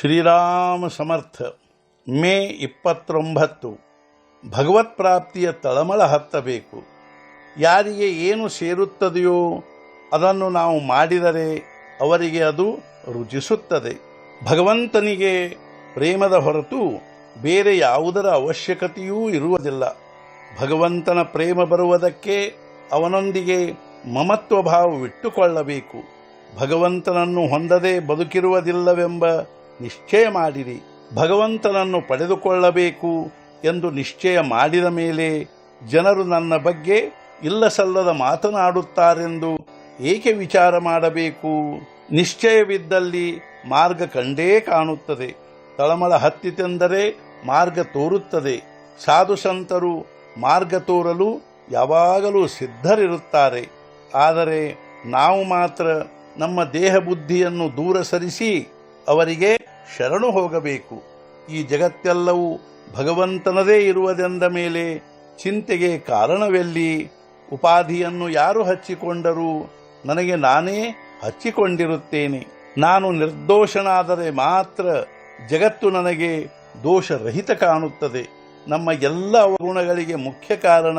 ಶ್ರೀರಾಮ ಸಮರ್ಥ, ಮೇ ಇಪ್ಪತ್ತೊಂಬತ್ತು. ಭಗವತ್ ಪ್ರಾಪ್ತಿಯ ತಳಮಳ ಹತ್ತಬೇಕು. ಯಾರಿಗೆ ಏನು ಸೇರುತ್ತದೆಯೋ ಅದನ್ನು ನಾವು ಮಾಡಿದರೆ ಅವರಿಗೆ ಅದು ರುಚಿಸುತ್ತದೆ. ಭಗವಂತನಿಗೆ ಪ್ರೇಮದ ಹೊರತು ಬೇರೆ ಯಾವುದರ ಅವಶ್ಯಕತೆಯೂ ಇರುವುದಿಲ್ಲ. ಭಗವಂತನ ಪ್ರೇಮ ಬರುವುದಕ್ಕೆ ಅವನೊಂದಿಗೆ ಮಮತ್ವ ಭಾವವಿಟ್ಟುಕೊಳ್ಳಬೇಕು ಭಗವಂತನನ್ನು ಹೊಂದದೆ ಬದುಕಿರುವುದಿಲ್ಲವೆಂಬ ನಿಶ್ಚಯ ಮಾಡಿರಿ. ಭಗವಂತನನ್ನು ಪಡೆದುಕೊಳ್ಳಬೇಕು ಎಂದು ನಿಶ್ಚಯ ಮಾಡಿದ ಮೇಲೆ ಜನರು ನನ್ನ ಬಗ್ಗೆ ಇಲ್ಲ ಸಲ್ಲದ ಮಾತನಾಡುತ್ತಾರೆಂದು ಏಕೆ ವಿಚಾರ ಮಾಡಬೇಕು? ನಿಶ್ಚಯವಿದ್ದಲ್ಲಿ ಮಾರ್ಗ ಕಂಡೇ ಕಾಣುತ್ತದೆ. ತಳಮಳ ಹತ್ತಿತೆಂದರೆ ಮಾರ್ಗ ತೋರುತ್ತದೆ. ಸಾಧು ಸಂತರು ಮಾರ್ಗ ತೋರಲು ಯಾವಾಗಲೂ ಸಿದ್ಧರಿರುತ್ತಾರೆ. ಆದರೆ ನಾವು ಮಾತ್ರ ನಮ್ಮ ದೇಹ ಬುದ್ಧಿಯನ್ನು ದೂರ ಸರಿಸಿ ಅವರಿಗೆ ಶರಣು ಹೋಗಬೇಕು. ಈ ಜಗತ್ತೆಲ್ಲವೂ ಭಗವಂತನದೇ ಇರುವುದೆಂದ ಮೇಲೆ ಚಿಂತೆಗೆ ಕಾರಣವೆಲ್ಲಿ? ಉಪಾಧಿಯನ್ನು ಯಾರು ಹಚ್ಚಿಕೊಂಡರೂ? ನನಗೆ ನಾನೇ ಹಚ್ಚಿಕೊಂಡಿರುತ್ತೇನೆ. ನಾನು ನಿರ್ದೋಷನಾದರೆ ಮಾತ್ರ ಜಗತ್ತು ನನಗೆ ದೋಷರಹಿತ ಕಾಣುತ್ತದೆ. ನಮ್ಮ ಎಲ್ಲ ಗುಣಗಳಿಗೆ ಮುಖ್ಯ ಕಾರಣ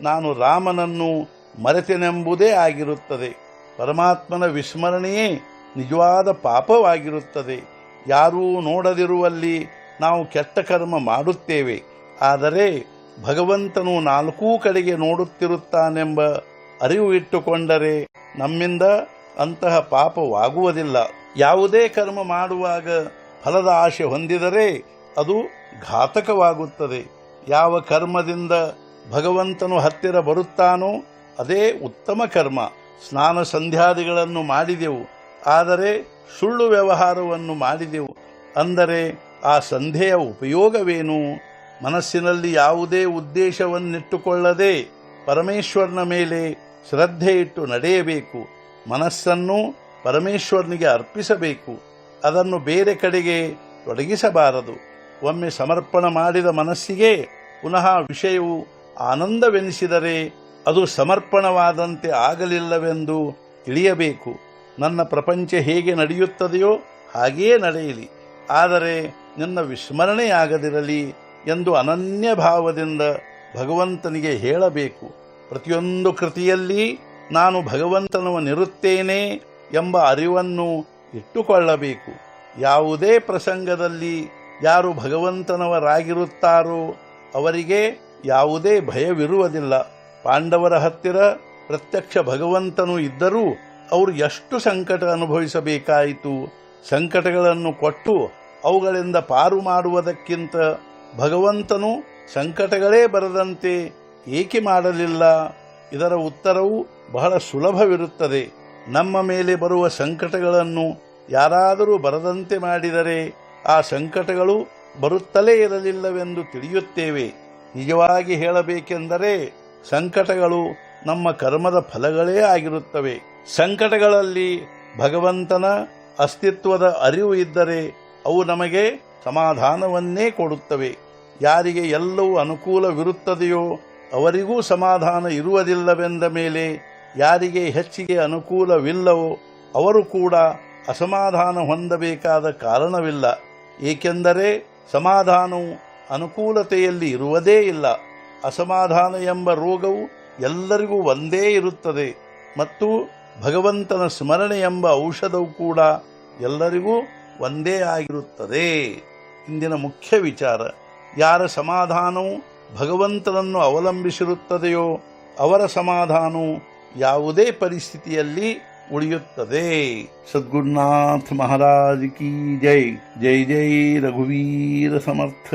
ನಾನು ರಾಮನನ್ನು ಮರೆತೆನೆಂಬುದೇ ಆಗಿರುತ್ತದೆ. ಪರಮಾತ್ಮನ ವಿಸ್ಮರಣೆಯೇ ನಿಜವಾದ ಪಾಪವಾಗಿರುತ್ತದೆ. ಯಾರೂ ನೋಡದಿರುವಲ್ಲಿ ನಾವು ಕೆಟ್ಟ ಕರ್ಮ ಮಾಡುತ್ತೇವೆ. ಆದರೆ ಭಗವಂತನು ನಾಲ್ಕೂ ಕಡೆಗೆ ನೋಡುತ್ತಿರುತ್ತಾನೆಂಬ ಅರಿವು ಇಟ್ಟುಕೊಂಡರೆ ನಮ್ಮಿಂದ ಅಂತಹ ಪಾಪವಾಗುವುದಿಲ್ಲ. ಯಾವುದೇ ಕರ್ಮ ಮಾಡುವಾಗ ಫಲದ ಆಶೆ ಹೊಂದಿದರೆ ಅದು ಘಾತಕವಾಗುತ್ತದೆ. ಯಾವ ಕರ್ಮದಿಂದ ಭಗವಂತನು ಹತ್ತಿರ ಬರುತ್ತಾನೋ ಅದೇ ಉತ್ತಮ ಕರ್ಮ. ಸ್ನಾನ ಸಂಧ್ಯಾದಿಗಳನ್ನು ಮಾಡಿದೆವು. ಆದರೆ ಸುಳ್ಳು ವ್ಯವಹಾರವನ್ನು ಮಾಡಿದೆವು. ಅಂದರೆ ಆ ಸಂಧೆಯ ಉಪಯೋಗವೇನು? ಮನಸ್ಸಿನಲ್ಲಿ ಯಾವುದೇ ಉದ್ದೇಶವನ್ನಿಟ್ಟುಕೊಳ್ಳದೆ ಪರಮೇಶ್ವರನ ಮೇಲೆ ಶ್ರದ್ಧೆ ಇಟ್ಟು ನಡೆಯಬೇಕು. ಮನಸ್ಸನ್ನು ಪರಮೇಶ್ವರನಿಗೆ ಅರ್ಪಿಸಬೇಕು. ಅದನ್ನು ಬೇರೆ ಕಡೆಗೆ ತೊಡಗಿಸಬಾರದು. ಒಮ್ಮೆ ಸಮರ್ಪಣ ಮಾಡಿದ ಮನಸ್ಸಿಗೆ ಪುನಃ ವಿಷಯವು ಆನಂದವೆನಿಸಿದರೆ ಅದು ಸಮರ್ಪಣವಾದಂತೆ ಆಗಲಿಲ್ಲವೆಂದು ತಿಳಿಯಬೇಕು. ನನ್ನ ಪ್ರಪಂಚ ಹೇಗೆ ನಡೆಯುತ್ತದೆಯೋ ಹಾಗೆಯೇ ನಡೆಯಲಿ. ಆದರೆ ನನ್ನ ವಿಸ್ಮರಣೆಯಾಗದಿರಲಿ ಎಂದು ಅನನ್ಯ ಭಾವದಿಂದ ಭಗವಂತನಿಗೆ ಹೇಳಬೇಕು. ಪ್ರತಿಯೊಂದು ಕೃತಿಯಲ್ಲಿ ನಾನು ಭಗವಂತನವನಿರುತ್ತೇನೆ ಎಂಬ ಅರಿವನ್ನು ಇಟ್ಟುಕೊಳ್ಳಬೇಕು. ಯಾವುದೇ ಪ್ರಸಂಗದಲ್ಲಿ ಯಾರು ಭಗವಂತನವರಾಗಿರುತ್ತಾರೋ ಅವರಿಗೆ ಯಾವುದೇ ಭಯವಿರುವುದಿಲ್ಲ. ಪಾಂಡವರ ಹತ್ತಿರ ಪ್ರತ್ಯಕ್ಷ ಭಗವಂತನು ಇದ್ದರೂ ಅವರು ಎಷ್ಟು ಸಂಕಟ ಅನುಭವಿಸಬೇಕಾಯಿತು? ಸಂಕಟಗಳನ್ನು ಕೊಟ್ಟು ಅವುಗಳಿಂದ ಪಾರು ಮಾಡುವುದಕ್ಕಿಂತ ಭಗವಂತನು ಸಂಕಟಗಳೇ ಬರದಂತೆ ಏಕೆ ಮಾಡಲಿಲ್ಲ? ಇದರ ಉತ್ತರವು ಬಹಳ ಸುಲಭವಿರುತ್ತದೆ. ನಮ್ಮ ಮೇಲೆ ಬರುವ ಸಂಕಟಗಳನ್ನು ಯಾರಾದರೂ ಬರದಂತೆ ಮಾಡಿದರೆ ಆ ಸಂಕಟಗಳು ಬರುತ್ತಲೇ ಇರಲಿಲ್ಲವೆಂದು ತಿಳಿಯುತ್ತೇವೆ. ನಿಜವಾಗಿ ಹೇಳಬೇಕೆಂದರೆ ಸಂಕಟಗಳು ನಮ್ಮ ಕರ್ಮದ ಫಲಗಳೇ ಆಗಿರುತ್ತವೆ. ಸಂಕಟಗಳಲ್ಲಿ ಭಗವಂತನ ಅಸ್ತಿತ್ವದ ಅರಿವು ಇದ್ದರೆ ಅವು ನಮಗೆ ಸಮಾಧಾನವನ್ನೇ ಕೊಡುತ್ತವೆ. ಯಾರಿಗೆ ಎಲ್ಲವೂ ಅನುಕೂಲವಿರುತ್ತದೆಯೋ ಅವರಿಗೂ ಸಮಾಧಾನ ಇರುವುದಿಲ್ಲವೆಂದ ಮೇಲೆ ಯಾರಿಗೆ ಹೆಚ್ಚಿಗೆ ಅನುಕೂಲವಿಲ್ಲವೋ ಅವರು ಕೂಡ ಅಸಮಾಧಾನ ಹೊಂದಬೇಕಾದ ಕಾರಣವಿಲ್ಲ. ಏಕೆಂದರೆ ಸಮಾಧಾನವು ಅನುಕೂಲತೆಯಲ್ಲಿ ಇರುವುದೇ ಇಲ್ಲ. ಅಸಮಾಧಾನ ಎಂಬ ರೋಗವು ಎಲ್ಲರಿಗೂ ಒಂದೇ ಇರುತ್ತದೆ. ಮತ್ತು ಭಗವಂತನ ಸ್ಮರಣೆ ಎಂಬ ಔಷಧವು ಕೂಡ ಎಲ್ಲರಿಗೂ ಒಂದೇ ಆಗಿರುತ್ತದೆ. ಇಂದಿನ ಮುಖ್ಯ ವಿಚಾರ, ಯಾರ ಸಮಾಧಾನವು ಭಗವಂತನನ್ನು ಅವಲಂಬಿಸಿರುತ್ತದೆಯೋ ಅವರ ಸಮಾಧಾನವು ಯಾವುದೇ ಪರಿಸ್ಥಿತಿಯಲ್ಲಿ ಉಳಿಯುತ್ತದೆ. ಸದ್ಗುರುನಾಥ್ ಮಹಾರಾಜ್ ಕಿ ಜೈ. ಜೈ ಜೈ ರಘುವೀರ ಸಮರ್ಥ.